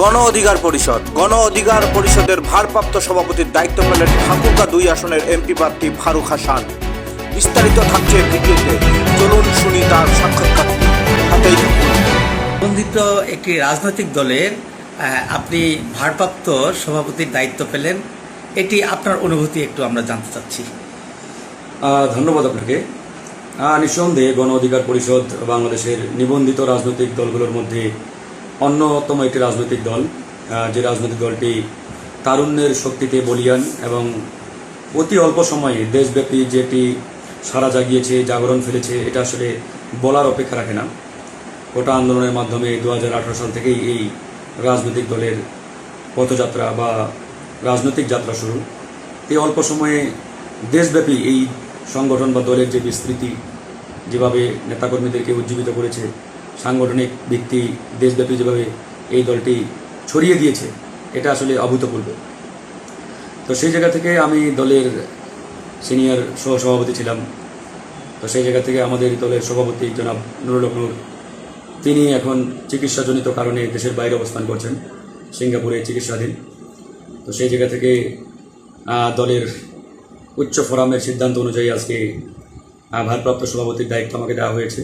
গণ অধিকার পরিষদ। গণ অধিকার পরিষদের ভারপ্রাপ্ত সভাপতির দায়িত্ব পেলেন ঠাকুরগা দুই আসনের এমপি প্রার্থী ফারুক হাসান। বিস্তারিত থাকছে ভিডিওতে। চলুন শুনি তার সাক্ষাৎকার। হাতেই থাকুন। একটি রাজনৈতিক দলের আপনি ভারপ্রাপ্ত সভাপতির দায়িত্ব পেলেন। এটি আপনার অনুভূতি একটু আমরা জানতে চাচ্ছি। ধন্যবাদ আপনাকে। নিঃসন্দেহে গণ অধিকার পরিষদ বাংলাদেশের নিবন্ধিত রাজনৈতিক দলগুলোর মধ্যে অন্যতম একটি রাজনৈতিক দল যে রাজনৈতিক দলটি তারুণ্যের শক্তিতে বলিয়ান এবং অতি অল্প সময়ে দেশব্যাপী যেটি সারা জাগিয়েছে, জাগরণ ফেলেছে, এটা আসলে বলার অপেক্ষা রাখে না। কোটা আন্দোলনের মাধ্যমে দু হাজার আঠেরো সাল থেকেই এই রাজনৈতিক দলের পথযাত্রা বা রাজনৈতিক যাত্রা শুরু। এই অল্প সময়ে দেশব্যাপী এই সংগঠন বা দলের যে বিস্তৃতি, যেভাবে নেতাকর্মীদেরকে উজ্জীবিত করেছে সাংগঠনিক ভিত্তি, দেশব্যাপী যেভাবে এই দলটি ছড়িয়ে দিয়েছে, এটা আসলে অভূতপূর্ব। তো সেই জায়গা থেকে আমি দলের সিনিয়র সহসভাপতি ছিলাম। তো সেই জায়গা থেকে আমাদের দলের সভাপতি জনাব নুরুল নূর, তিনি এখন চিকিৎসাজনিত কারণে দেশের বাইরে অবস্থান করছেন, সিঙ্গাপুরে চিকিৎসাধীন। তো সেই জায়গা থেকে দলের উচ্চ ফোরামের সিদ্ধান্ত অনুযায়ী আজকে ভারপ্রাপ্ত সভাপতির দায়িত্ব আমাকে দেওয়া হয়েছে।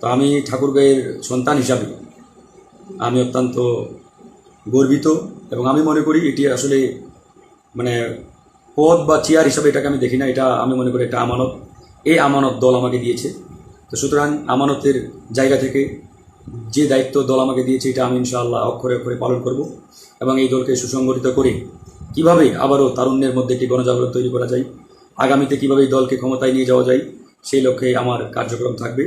তো আমি ঠাকুরগাঁয়ের সন্তান হিসাবে আমি অত্যন্ত গর্বিত এবং আমি মনে করি এটি আসলে মানে পদ বা চেয়ার হিসাবে এটাকে আমি দেখি না, এটা আমি মনে করি এটা আমানত। এই আমানত দল আমাকে দিয়েছে। তো সুতরাং আমানতের জায়গা থেকে যে দায়িত্ব দল আমাকে দিয়েছে, এটা আমি ইনশাআল্লাহ অক্ষরে অক্ষরে পালন করব এবং এই দলকে সুসংগঠিত করে কীভাবে আবারও তারুণ্যের মধ্যে একটি গণজাগরণ তৈরি করা যায়, আগামীতে কীভাবে এই দলকে ক্ষমতায় নিয়ে যাওয়া যায় সেই লক্ষ্যে আমার কার্যক্রম থাকবে।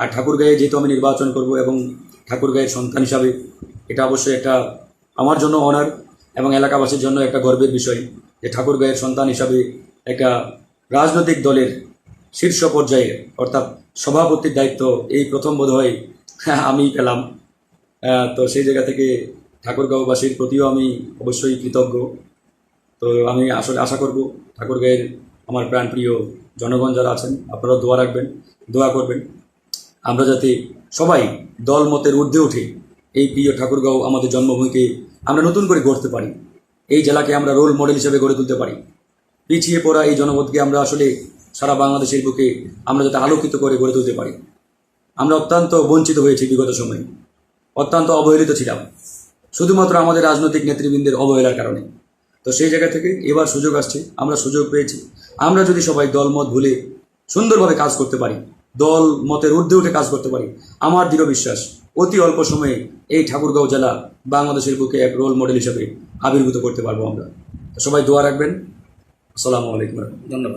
আর ঠাকুরগাঁয়ে যেহেতু আমি নির্বাচন করব এবং ঠাকুরগাঁয়ের সন্তান হিসাবে এটা অবশ্যই একটা আমার জন্য অনার এবং এলাকাবাসীর জন্য একটা গর্বের বিষয় যে ঠাকুরগাঁয়ের সন্তান হিসাবে একটা রাজনৈতিক দলের শীর্ষ পর্যায়ে অর্থাৎ সভাপতির দায়িত্ব এই প্রথম বোধ হয় আমি পেলাম। তো সেই জায়গা থেকে ঠাকুরগাঁওবাসীর প্রতিও আমি অবশ্যই কৃতজ্ঞ। তো আমি আসলে আশা করব ঠাকুরগাঁয়ের আমার প্রাণপ্রিয় জনগণ যারা আছেন, আপনারাও দোয়া রাখবেন, দোয়া করবেন। আমরা যাতে সবাই দল মতের ঊর্ধ্বে উঠে এই প্রিয় ঠাকুরগাঁও আমাদের জন্মভূমিকে আমরা নতুন করে গড়তে পারি, এই জেলাকে আমরা রোল মডেল হিসেবে গড়ে তুলতে পারি। পিছিয়ে পড়া এই জনপদকে আমরা আসলে সারা বাংলাদেশের বুকে আমরা যাতে আলোকিত করে গড়ে তুলতে পারি। আমরা অত্যন্ত বঞ্চিত হয়েছি বিগত সময়ে, অত্যন্ত অবহেলিত ছিলাম, শুধুমাত্র আমাদের রাজনৈতিক নেতৃবৃন্দের অবহেলার কারণে। তো সেই জায়গা থেকে এবার সুযোগ আসছে, আমরা সুযোগ পেয়েছি। আমরা যদি সবাই দলমত ভুলে সুন্দরভাবে কাজ করতে পারি, দল, মতের ঊর্ধ্বে উঠে কাজ করতে পারি, আমার দৃঢ় বিশ্বাস, অতি অল্প সময়ে এই ঠাকুরগাঁও জেলা বাংলাদেশের বুকে এক রোল মডেল হিসেবে আবির্ভূত করতে পারব আমরা। সবাই দোয়া রাখবেন। আসসালামু আলাইকুম। ধন্যবাদ।